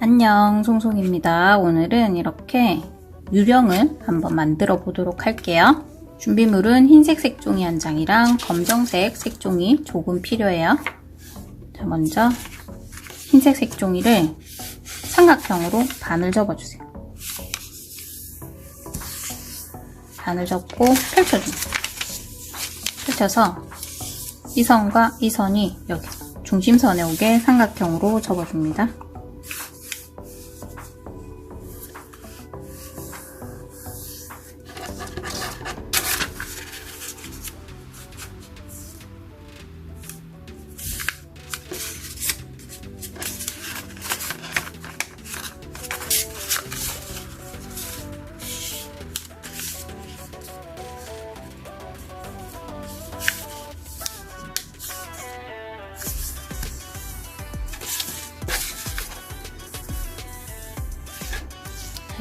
안녕 송송입니다. 오늘은 이렇게 유령을 한번 만들어 보도록 할게요. 준비물은 흰색 색종이 한 장이랑 검정색 색종이 조금 필요해요. 자 먼저 흰색 색종이를 삼각형으로 반을 접어주세요. 반을 접고 펼쳐줍니다. 펼쳐서 이 선과 이 선이 여기 중심선에 오게 삼각형으로 접어줍니다.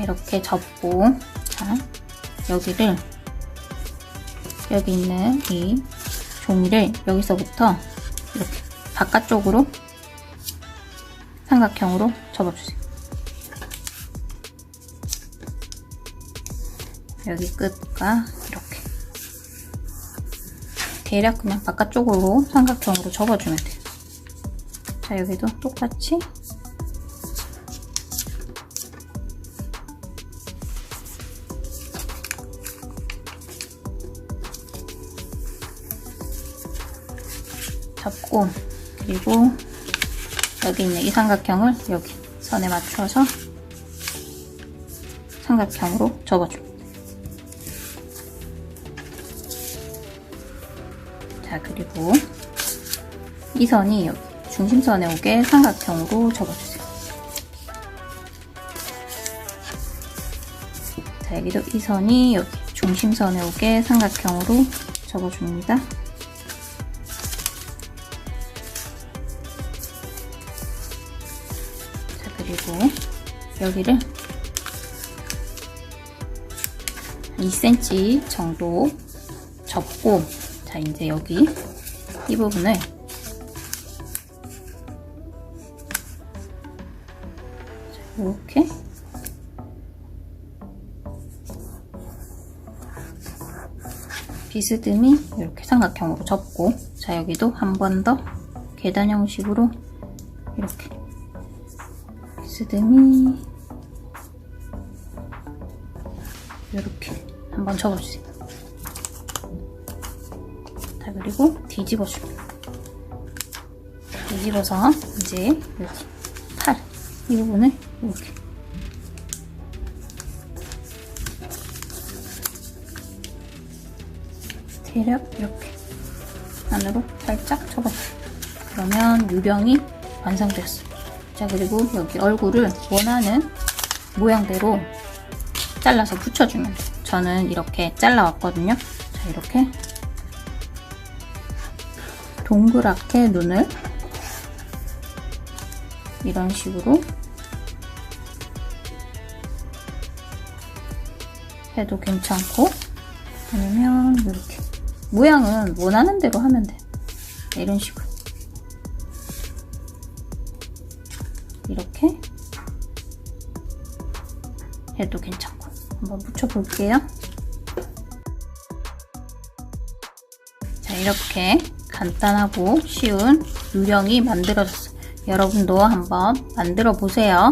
이렇게 접고 자, 여기를 여기 있는 이 종이를 여기서부터 이렇게 바깥쪽으로 삼각형으로 접어주세요. 여기 끝과 이렇게 대략 그냥 바깥쪽으로 삼각형으로 접어주면 돼요. 자 여기도 똑같이 잡고 그리고 여기 있는 이 삼각형을 여기 선에 맞춰서 삼각형으로 접어줍니다. 자 그리고 이 선이 여기 중심선에 오게 삼각형으로 접어주세요. 자 여기도 이 선이 여기 중심선에 오게 삼각형으로 접어줍니다. 그리고 여기를 2cm 정도 접고, 자, 이제 여기 이 부분을 자, 이렇게 비스듬히 이렇게 삼각형으로 접고, 자, 여기도 한 번 더 계단 형식으로 이렇게 비 스듬히 이렇게 한번 접어주세요. 자 그리고 뒤집어줍니다. 뒤집어서 이제 여기 팔 이 부분을 이렇게 대략 이렇게 안으로 살짝 접어주세요. 그러면 유령이 완성되었어요. 자 그리고 여기 얼굴을 원하는 모양대로 잘라서 붙여주면 돼요. 저는 이렇게 잘라왔거든요. 자 이렇게 동그랗게 눈을 이런 식으로 해도 괜찮고 아니면 이렇게 모양은 원하는 대로 하면 돼. 이런 식으로 이렇게 해도 괜찮고 한번 붙여볼게요. 자 이렇게 간단하고 쉬운 유령이 만들어졌어요. 여러분도 한번 만들어 보세요.